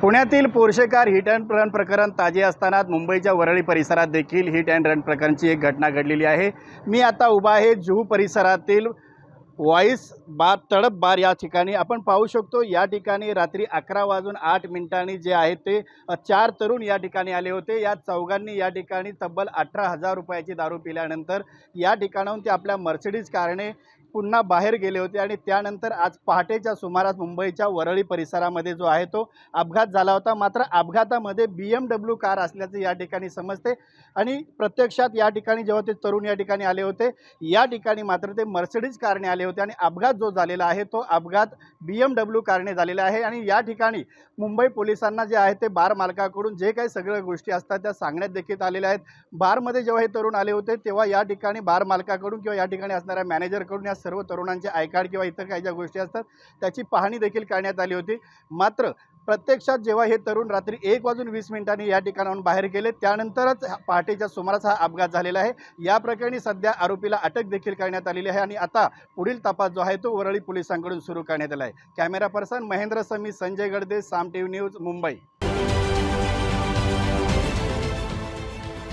पुण्यातील पोर्शेकार hit and run प्रकरण ताजे असताना मुंबईच्या वरळी परिसरात देखील हिट अँड रन प्रकरणची एक घटना घडलेली आहे. मी आता उभा आहे जुहू परिसरातील वॉईस बार तडप बार या ठिकाणी. आपण पाहू शकतो या ठिकाणी रात्री अकरा वाजून आठ मिनिटांनी जे आहे ते चार तरुण या ठिकाणी आले होते. या चौघांनी या ठिकाणी तब्बल अठरा हजार रुपयाची दारू पिल्यानंतर या ठिकाणाहून ते आपल्या मर्सिडीज कारने पुन्हा बाहेर गेले होते आणि त्यानंतर आज पहाटेच्या सुमारास मुंबईच्या वरळी परिसरामध्ये जो आहे तो अपघात झाला होता. मात्र अपघातामध्ये बी एम डब्ल्यू कार असल्याचं या ठिकाणी समजते आणि प्रत्यक्षात या ठिकाणी जेव्हा ते तरुण या ठिकाणी आले होते या ठिकाणी मात्र ते मर्सिडीज कारने आले होते आणि अपघात जो झालेला आहे तो अपघात बी एम डब्ल्यू कारने झालेला आहे आणि या ठिकाणी मुंबई पोलिसांना जे आहे ते बार मालकाकडून जे काही सगळ्या गोष्टी असतात त्या सांगण्यात देखील आलेल्या आहेत. बारमध्ये जेव्हा हे तरुण आले होते तेव्हा या ठिकाणी बार मालकाकडून किंवा या ठिकाणी असणाऱ्या मॅनेजरकडून या सर्व तरुणांचे आय कार्ड किंवा इतर काही ज्या गोष्टी असतात त्याची पाहणी देखील करण्यात आली होती. मात्र प्रत्यक्षात जेव्हा हे तरुण रात्री एक वाजून वीस मिनिटांनी या ठिकाणाहून बाहेर गेले त्यानंतरच पहाटेच्या सुमारास हा अपघात झालेला आहे. या प्रकरणी सध्या आरोपीला अटक देखील करण्यात आलेली आहे आणि आता पुढील तपास जो आहे तो वरळी पोलिसांकडून सुरू करण्यात आला आहे. Camera person Mahendra Sami Sanjay Gadade Saam T news Mumbai.